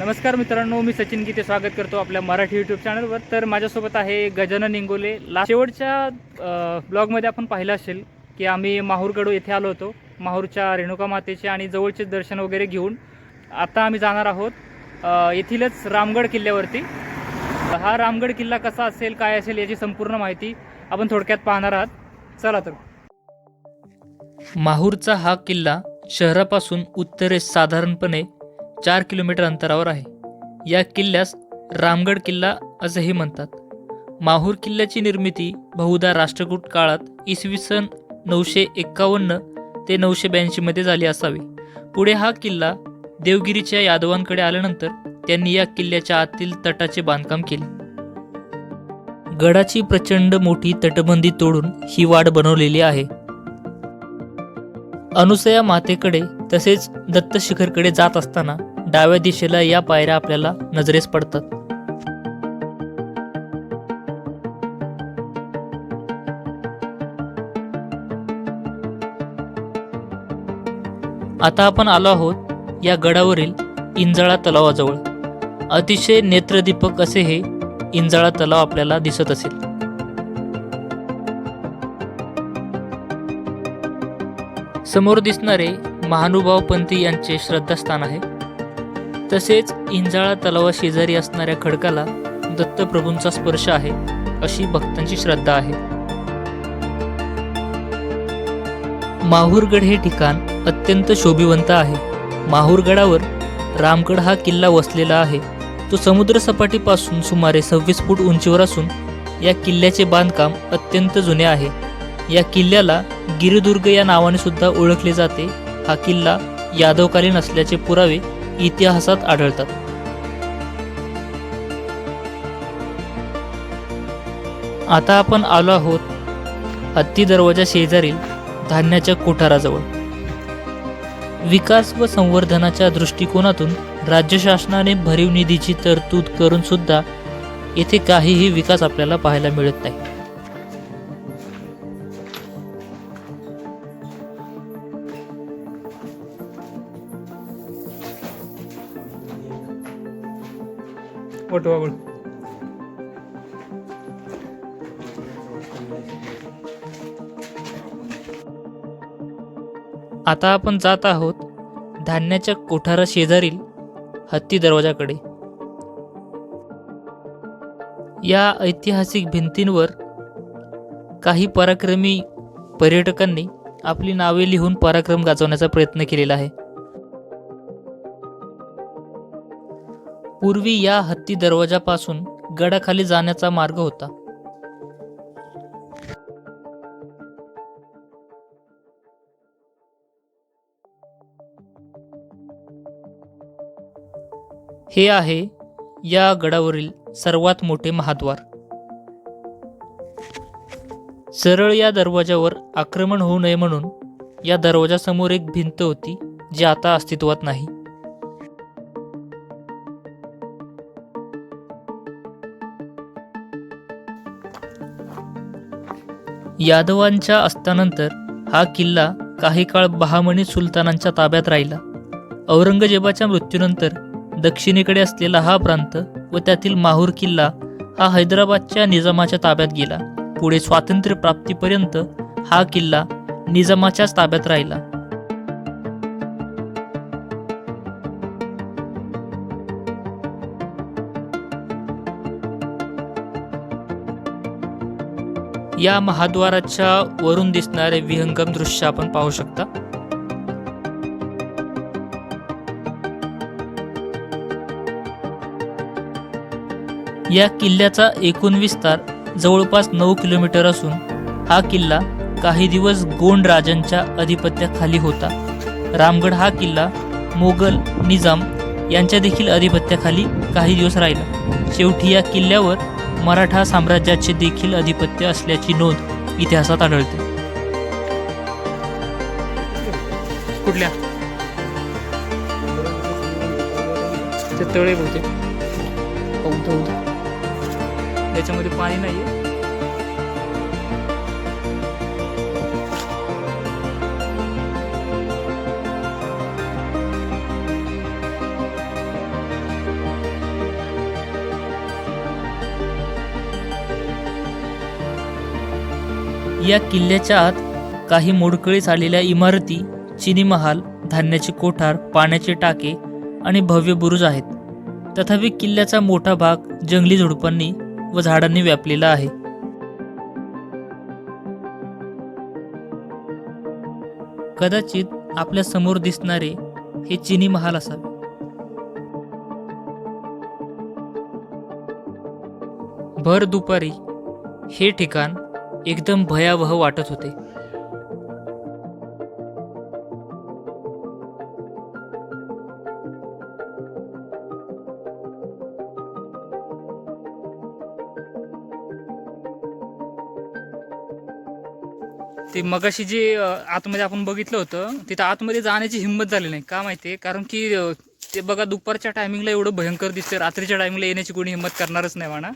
नमस्कार मित्रांनो मी सचिन गीते स्वागत करतो आपल्या मराठी यूट्यूब चॅनलवर तर माझ्यासोबत आहे गजानन इंगोले. ला शेवटच्या ब्लॉगमध्ये आपण पाहिलं असेल की आम्ही माहूरगडू येथे आलो होतो माहूरच्या रेणुका मातेचे आणि जवळचे दर्शन वगैरे घेऊन. आता आम्ही जाणार आहोत येथीलच रामगड किल्ल्यावरती. हा रामगड किल्ला कसा असेल काय असेल याची संपूर्ण माहिती आपण थोडक्यात पाहणार आहात. चला तर. माहूरचा हा किल्ला शहरापासून उत्तरेस साधारणपणे चार किलोमीटर अंतरावर आहे. या किल्ल्यास रामगड किल्ला असेही म्हणतात. माहूर किल्ल्याची निर्मिती बहुधा राष्ट्रकूट काळात इसवी सन नऊशे एक्कावन्न ते नऊशे ब्याऐंशीमध्ये झाली असावी. पुढे हा किल्ला देवगिरीच्या यादवांकडे आल्यानंतर त्यांनी या किल्ल्याच्या आतील तटाचे बांधकाम केले. गडाची प्रचंड मोठी तटबंदी तोडून ही वाड बनवलेली आहे. अनुसया मातेकडे तसेच दत्तशिखरकडे जात असताना डाव्या दिशेला या पायऱ्या आपल्याला नजरेस पडतात. आता आपण आलो आहोत या गडावरील इंजाळा तलावाजवळ. अतिशय नेत्रदीपक असे हे इंजाळा तलाव आपल्याला दिसत असेल. समोर दिसणारे महानुभाव पंथी यांचे श्रद्धास्थान आहे. तसेच इंजाळा तलावा शेजारी असणाऱ्या खडकाला दत्तप्रभूंचा स्पर्श आहे अशी भक्तांची श्रद्धा आहे. माहूरगड हे ठिकाण अत्यंत शोभिवंत आहे. माहूरगडावर रामगड हा किल्ला वसलेला आहे. तो समुद्रसपाटीपासून सुमारे सव्वीस फूट उंचीवर असून या किल्ल्याचे बांधकाम अत्यंत जुने आहे. या किल्ल्याला गिरिदुर्ग या नावाने सुद्धा ओळखले जाते. हा किल्ला यादवकालीन असल्याचे पुरावे इतिहासात आढळतात. आता आपण आलो आहोत हत्ती दरवाजा शेजारील धान्याच्या कोठाराजवळ. विकास व संवर्धनाच्या दृष्टिकोनातून राज्य शासनाने भरीव निधीची तरतूद करून सुद्धा येथे काहीही विकास आपल्याला पाहायला मिळत नाही. वटवागुळ आता आपण जात आहोत धान्याच्या कोठारा शेजारील हत्ती दरवाजाकडे. या ऐतिहासिक भिंतींवर काही पराक्रमी पर्यटकांनी आपली नावे लिहून पराक्रम गाजवण्याचा प्रयत्न केलेला आहे. पूर्वी या हत्ती दरवाजापासून गडाखाली जाण्याचा मार्ग होता. हे आहे या गडावरील सर्वात मोठे महाद्वार. सरळ या दरवाजावर आक्रमण होऊ नये म्हणून या दरवाजासमोर एक भिंत होती जी आता अस्तित्वात नाही. यादवांच्या अस्तानंतर हा किल्ला काही काळ बहामणी सुलतानांच्या ताब्यात राहिला. औरंगजेबाच्या मृत्यूनंतर दक्षिणेकडे असलेला हा प्रांत व त्यातील माहूर किल्ला हा हैदराबादच्या निजामाच्या ताब्यात गेला. पुढे स्वातंत्र्य प्राप्तीपर्यंत हा किल्ला निजामाच्याच ताब्यात राहिला. या महाद्वाराच्या वरून दिसणारे विहंगम दृश्य आपण पाहू शकता. या किल्ल्याचा एकूण विस्तार जवळपास नऊ किलोमीटर असून हा किल्ला काही दिवस गोंड राजांच्या अधिपत्याखाली होता. रामगड हा किल्ला मोगल निजाम यांच्या देखील अधिपत्याखाली काही दिवस राहिला. शेवटी या किल्ल्यावर मराठा साम्राज्याचे देखील अधिपत्य असल्याची नोंद इतिहासात आढळते. कुठल्या? तळे बहुतेक त्याच्यामध्ये पाणी नाहीये. या किल्ल्याच्या आत काही मोडकळीस आलेल्या इमारती चिनी महाल धान्याचे कोठार पाण्याचे टाके आणि भव्य बुरुज आहेत. तथापि किल्ल्याचा मोठा भाग जंगली झुडपांनी व झाडांनी व्यापलेला आहे. कदाचित आपल्यासमोर दिसणारे हे चिनी महाल असावे. भर दुपारी हे ठिकाण एकदम भयावह वाटत होते. ते मगाशी जे आतमध्ये आपण बघितलं होतं तिथं आतमध्ये जाण्याची हिंमत झाली नाही. का माहिती आहे कारण की ते बघा दुपारच्या टायमिंगला एवढं भयंकर दिसते रात्रीच्या टायमिंगला येण्याची कोणी हिंमत करणारच नाही म्हणा.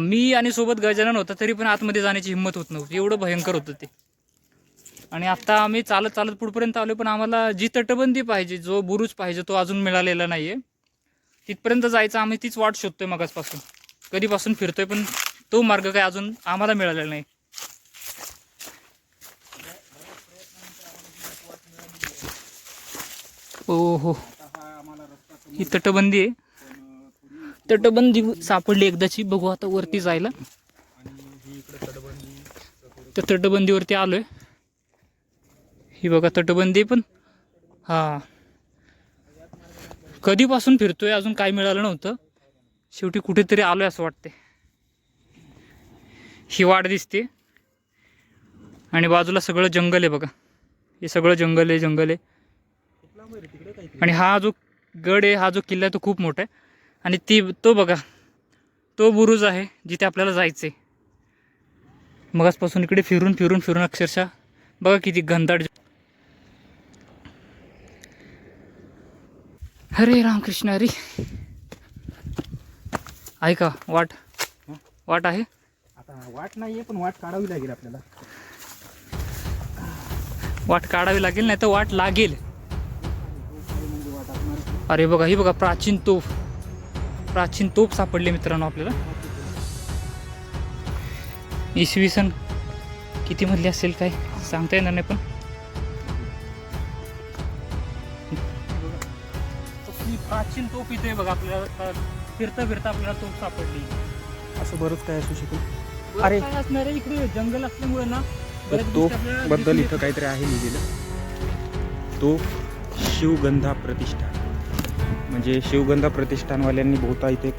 मी आणि सोबत गजानन होता तरी पण आतमध्ये जाण्याची हिंमत होत नव्हती. एवढं भयंकर होतं ते. आणि आता आम्ही चालत चालत पुढपर्यंत आलो पण आम्हाला जी तटबंदी पाहिजे जो बुरुज पाहिजे तो अजून मिळालेला नाही आहे तिथपर्यंत जायचं आम्ही तीच वाट शोधतोय मगाचपासून कधीपासून फिरतोय पण तो मार्ग काय अजून आम्हाला मिळालेला नाही. ओ हो ही तटबंदी आहे. तटबंदी सापडली एकदाची. बघू आता वरती जायला. त्या तटबंदीवरती आलोय. ही बघा तटबंदी पण. हा. कधीपासून फिरतोय अजून काय मिळालं नव्हतं. शेवटी कुठेतरी आलोय असं वाटते ही वाट दिसते. आणि बाजूला सगळं जंगल आहे बघा. हे सगळं जंगल आहे जंगल आहे. आणि हा जो गड आहे हा जो किल्ला आहे तो खूप मोठा आहे. आणि ती तो बघा तो बुरुज आहे जिथे आपल्याला जायचं आहे मगाचपासून इकडे फिरून फिरून फिरून अक्षरशः बघा किती घनदाट हरे रामकृष्ण हरी. ऐका वाट. वाट आहे? आता वाट नाहीये पण वाट काढावी लागेल आपल्याला. वाट काढावी लागेल नाही तर वाट लागेल. अरे बघा ही बघा प्राचीन तोफ. प्राचीन तोफ सापडली मित्रांनो आपल्याला. इसवी सन किती मधली असेल काय सांगता येणार नाही पण. ही प्राचीन तोफ इथे बघा आपल्याला फिरता फिरता आपल्याला तोफ सापडली. असं बरंच काय असू शकेल अरे. असणार आहे इकडे? जंगल असल्यामुळे ना बऱ्याच तो गोष्टी आपल्याला बद्दल इथं काहीतरी आहे लिहिलेलं. तो शिवगंधा प्रतिष्ठान म्हणजे शिवगंधा प्रतिष्ठानवाल्यांनी बहुता इथे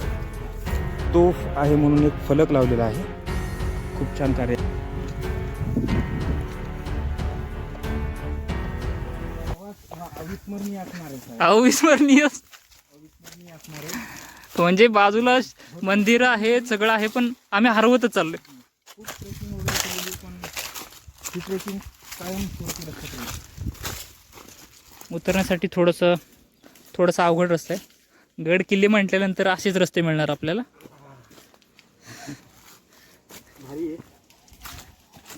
तोफ आहे म्हणून एक फलक लावलेला आहे. खूप छान कार्य. अविस्मरणीय. आहे आहे म्हणजे बाजूला मंदिर आहेत सगळं आहे पण आम्ही हरवतच चाललोय. उतरण्यासाठी थोडंसं थोडंसं अवघड रस्ता. आहे गड किल्ले म्हटल्यानंतर असेच रस्ते मिळणार आपल्याला.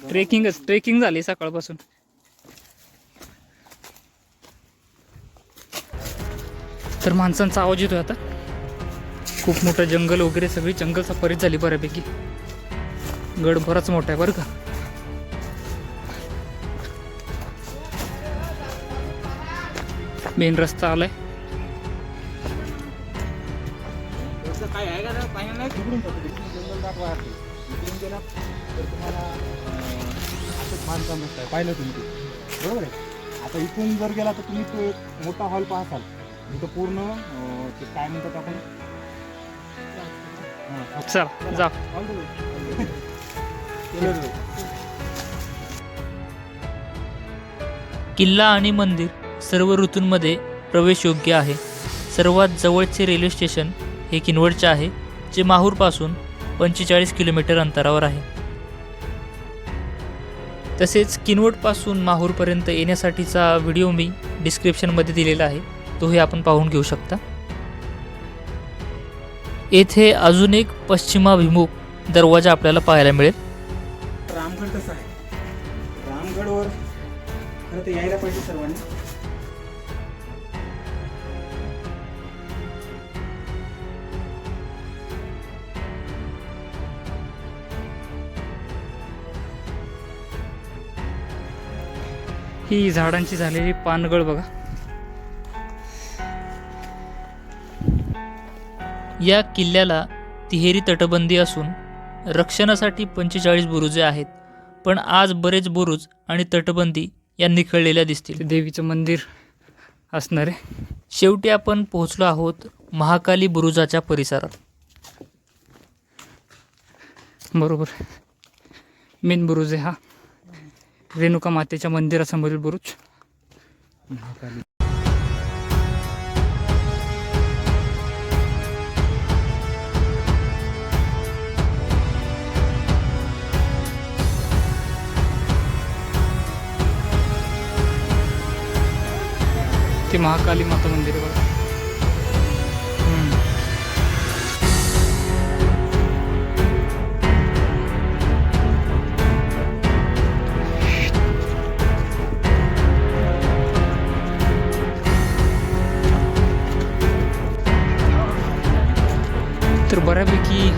ट्रेकिंगच ट्रेकिंग झाली सकाळपासून. तर माणसांचा आवाज येतोय आता. खूप मोठं जंगल वगैरे सगळी. जंगल सफारीच झाली बऱ्यापैकी. गड बराच मोठा आहे बरं का. मेन रस्ता आलाय. तुम्हाला असंच बांधकाम पाहिलं तुम्ही ते बरोबर आहे आता इथून जर गेला तर तुम्ही तो एक मोठा हॉल पाहताल तिथं पूर्ण ते काय म्हणतात आपण हां, चल जा. किल्ला आणि मंदिर सर्व ऋतूंमध्ये प्रवेश योग्य आहे. सर्वात जवळचे रेल्वे स्टेशन हे किनवटचे आहे. जे माहूरपासून पंचेचाळीस किलोमीटर अंतरावर आहे. तसेच किनवटपासून माहूरपर्यंत येण्यासाठीचा व्हिडिओ मी डिस्क्रिप्शनमध्ये दिलेला आहे. तोही आपण पाहून घेऊ शकता. येथे अजून एक पश्चिमाभिमुख दरवाजा आपल्याला पाहायला मिळेल. रामगड कसा आहे? रामगडवर खरं तर यायला पाहिजे सर्वांनी. ही झाडांची झालेली पानगळ बघा. या किल्ल्याला तिहेरी तटबंदी असून रक्षणासाठी पंचेचाळीस बुरुजे आहेत पण आज बरेच बुरुज आणि तटबंदी या निखळलेल्या दिसतील. देवीचं मंदिर असणार आहे. शेवटी आपण पोहोचलो आहोत महाकाली बुरुजाच्या परिसरात. बरोबर. मेन बुरुज आहे हा. रेणुका मातेच्या मंदिरासमोरील बुरुज. महाकाली ते महाकाली माता मंदिर आहे तर बऱ्यापैकी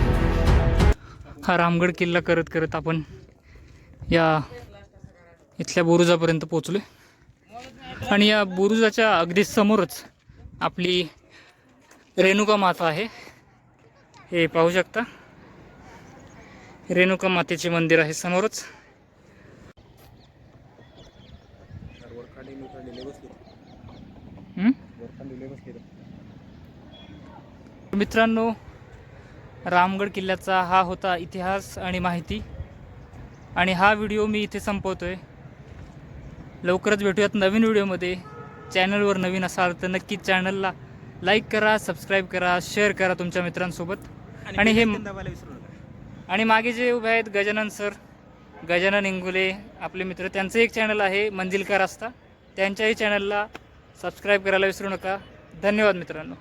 हा रामगड किल्ला करत करत आपण या इथल्या बुरुजापर्यंत आहे आणि या बुरुजाच्या अगदी समोरच आपली रेणुका माता आहे. हे पाहू शकता. रेणुका मातेचे मंदिर आहे समोरच. मित्रांनो रामगड किल्ल्याचा हा होता इतिहास आणि माहिती. आणि हा व्हिडिओ मी इथे संपवतोय. लवकरच भेटूयात नवीन व्हिडिओमध्ये. चॅनलवर नवीन असाल तर नक्कीच चॅनलला लाईक करा सबस्क्राईब करा शेअर करा तुमच्या मित्रांसोबत. आणि हे दाबायला विसरू नका. आणि मागे जे उभे आहेत गजानन सर गजानन इंगुले आपले मित्र त्यांचं एक चॅनल आहे मंजिलकार असता त्यांच्याही चॅनलला सबस्क्राईब करायला विसरू नका. धन्यवाद मित्रांनो.